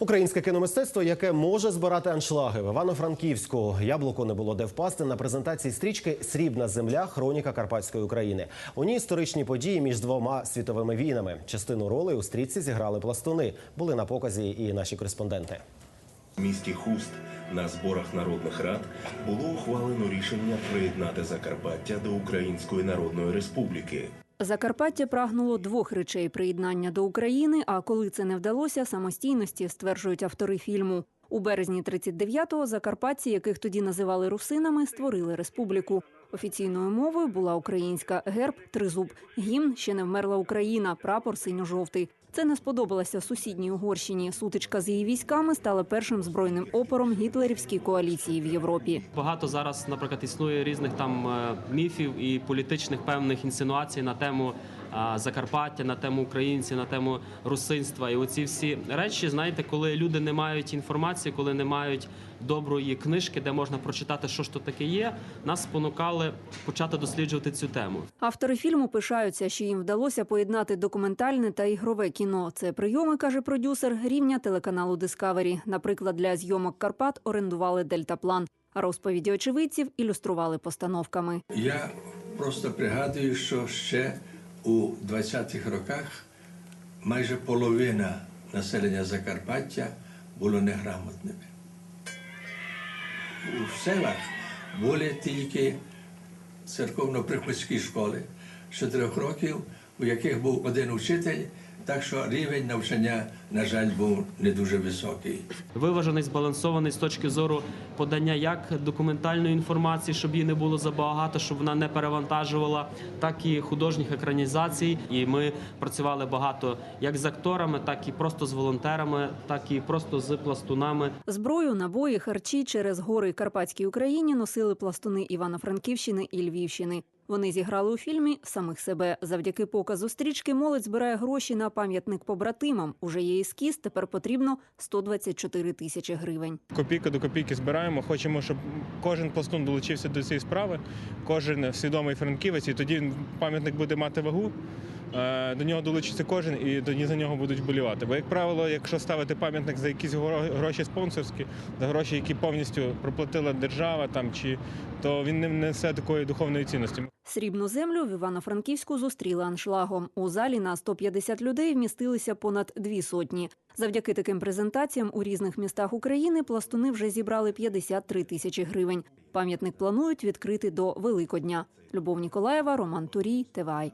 Українське кіномистецтво, яке може збирати аншлаги в Івано-Франківську. Яблуко не було де впасти на презентації стрічки Срібна земля. Хроніка Карпатської України. У ній історичні події між двома світовими війнами. Частину ролей у стрічці зіграли пластуни. Були на показі і наші кореспонденти. В місті Хуст на зборах народних рад було ухвалено рішення приєднати Закарпаття до Української Народної Республіки. Закарпаття прагнуло двох речей приєднання до України. А коли це не вдалося, самостійності стверджують автори фільму. У березні 39-го закарпатці, яких тоді називали русинами, створили республіку. Офіційною мовою була українська герб, тризуб, гімн ще не вмерла Україна, прапор синьо-жовтий. Це не сподобалося сусідній Угорщині. Сутичка з її військами стала першим збройним опором гітлерівській коаліції в Європі. Багато зараз, наприклад, існує різних там е, міфів і політичних певних інсинуацій на тему Закарпаття, на тему українців, на тему русинства. І оці всі речі, знаєте, коли люди не мають інформації, коли не мають доброї книжки, де можна прочитати, що ж то таке є, нас спонукали почати досліджувати цю тему. Автори фільму пишаються, що їм вдалося поєднати документальне та ігрове кіно. Це прийоми, каже продюсер, рівня телеканалу Discovery. Наприклад, для зйомок Карпат орендували дельтаплан. А розповіді очевидців ілюстрували постановками. Я просто пригадую, що ще у 20-х роках майже половина населення Закарпаття було неграмотними. У селах були тільки церковно-приходські школи чотирьох років, у яких був один учитель, так що рівень навчання, на жаль, був не дуже високий. Виважений, збалансований з точки зору подання як документальної інформації, щоб її не було забагато, щоб вона не перевантажувала, так і художніх екранізацій. І ми працювали багато як з акторами, так і просто з волонтерами, так і просто з пластунами. Зброю, набої, харчі через гори Карпатській Україні носили пластуни Івано-Франківщини і Львівщини. Вони зіграли у фільмі самих себе. Завдяки показу стрічки молодь збирає гроші на пам'ятник побратимам. Уже є ескіз, тепер потрібно 124 тисячі гривень. Копійка до копійки збираємо. Хочемо, щоб кожен пластун долучився до цієї справи, кожен свідомий франківець, і тоді пам'ятник буде мати вагу. Е, До нього долучиться кожен і тоді за нього будуть болівати. Бо, як правило, якщо ставити пам'ятник за якісь гро- гроші спонсорські, за гроші, які повністю проплатила держава, там чи то він не несе такої духовної цінності. Срібну землю в Івано-Франківську зустріли аншлагом. У залі на 150 людей вмістилися понад дві сотні. Завдяки таким презентаціям у різних містах України пластуни вже зібрали 53 тисячі гривень. Пам'ятник планують відкрити до Великодня. Любов Ніколаєва, Роман Турій, ТВАЙ.